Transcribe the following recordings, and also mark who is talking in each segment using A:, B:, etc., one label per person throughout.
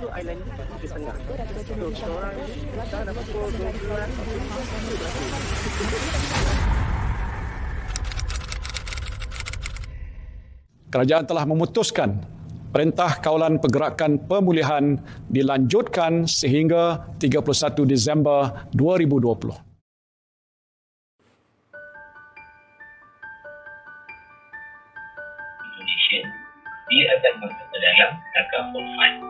A: Itu island di tengah. Seorang dah dapat pukul 12.
B: Kerajaan telah memutuskan Perintah Kawalan Pergerakan Pemulihan dilanjutkan sehingga 31 Disember 2020.
C: Indonesia dia akan masuk ke dalam tangga Forfan.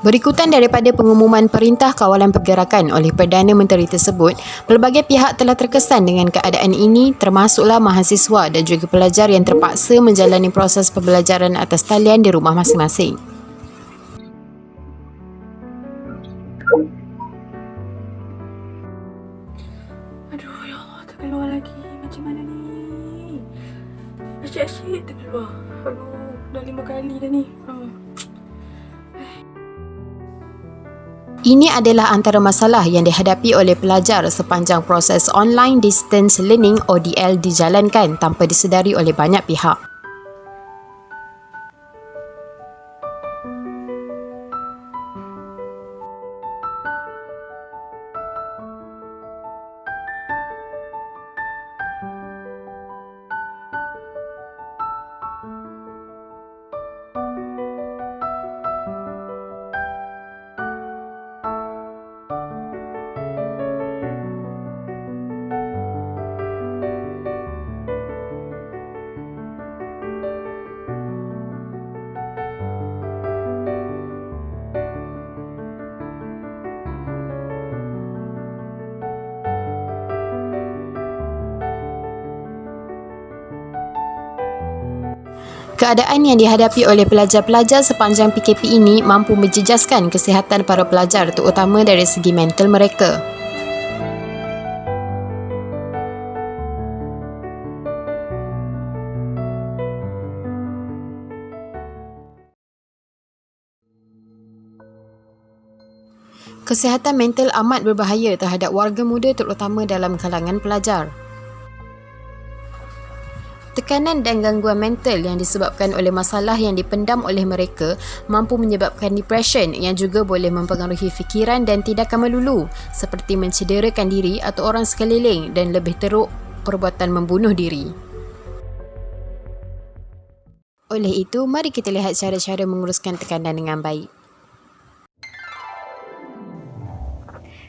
D: Berikutan daripada pengumuman Perintah Kawalan Pergerakan oleh Perdana Menteri tersebut, pelbagai pihak telah terkesan dengan keadaan ini termasuklah mahasiswa dan juga pelajar yang terpaksa menjalani proses pembelajaran atas talian di rumah masing-masing.
E: Aduh, ya Allah, terkeluar lagi. Macam mana ni? Asyik-asyik terkeluar. Aduh, dah lima kali dah ni. Hmm.
D: Ini adalah antara masalah yang dihadapi oleh pelajar sepanjang proses online distance learning ODL dijalankan tanpa disedari oleh banyak pihak. Keadaan yang dihadapi oleh pelajar-pelajar sepanjang PKP ini mampu menjejaskan kesihatan para pelajar terutama dari segi mental mereka. Kesihatan mental amat berbahaya terhadap warga muda terutama dalam kalangan pelajar. Tekanan dan gangguan mental yang disebabkan oleh masalah yang dipendam oleh mereka mampu menyebabkan depression yang juga boleh mempengaruhi fikiran dan tindakan melulu seperti mencederakan diri atau orang sekeliling dan lebih teruk perbuatan membunuh diri. Oleh itu, mari kita lihat cara-cara menguruskan tekanan dengan baik.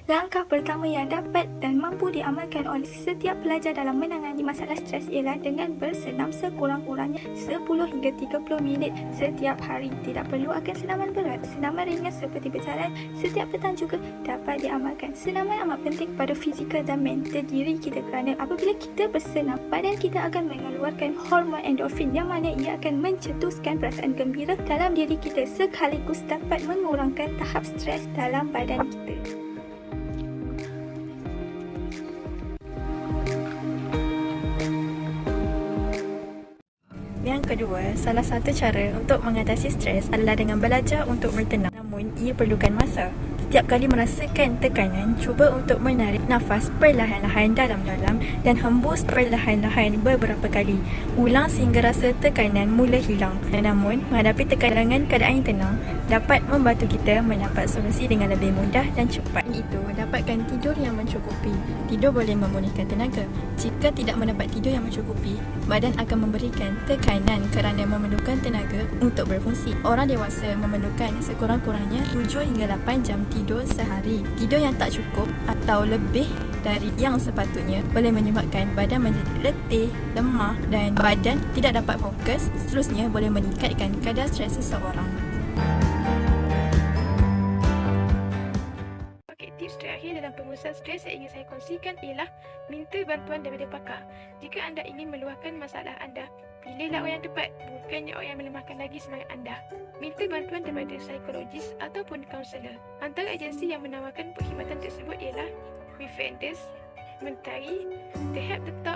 F: Langkah pertama yang dapat dan mampu diamalkan oleh setiap pelajar dalam menangani masalah stres ialah dengan bersenam sekurang-kurangnya 10 hingga 30 minit setiap hari. Tidak perlu akan senaman berat. Senaman ringan seperti berjalan setiap petang juga dapat diamalkan. Senaman amat penting pada fizikal dan mental diri kita kerana apabila kita bersenam, badan kita akan mengeluarkan hormon endorfin yang mana ia akan mencetuskan perasaan gembira dalam diri kita sekaligus dapat mengurangkan tahap stres dalam badan kita.
E: Kedua, salah satu cara untuk mengatasi stres adalah dengan belajar untuk bertenang. Namun, ia perlukan masa. Setiap kali merasakan tekanan, cuba untuk menarik nafas perlahan-lahan dalam-dalam dan hembus perlahan-lahan beberapa kali. Ulang sehingga rasa tekanan mula hilang. Namun, menghadapi tekanan keadaan tenang dapat membantu kita mendapat solusi dengan lebih mudah dan cepat. Itu, dapatkan tidur yang mencukupi. Tidur boleh memulihkan tenaga. Jika tidak mendapat tidur yang mencukupi, badan akan memberikan tekanan kerana memerlukan tenaga untuk berfungsi. Orang dewasa memerlukan sekurang-kurangnya 7 hingga 8 jam tidur sehari. Tidur yang tak cukup atau lebih dari yang sepatutnya boleh menyebabkan badan menjadi letih, lemah dan badan tidak dapat fokus. Seterusnya boleh meningkatkan kadar stres seseorang.
G: Tips terakhir dalam pengurusan stres yang ingin saya kongsikan ialah minta bantuan daripada pakar. Jika anda ingin meluahkan masalah anda, pilihlah orang yang tepat, bukannya orang yang melemahkan lagi semangat anda. Minta bantuan daripada psikologis ataupun kaunselor. Antara agensi yang menawarkan perkhidmatan tersebut ialah Defenders, Mentari, The Help Talk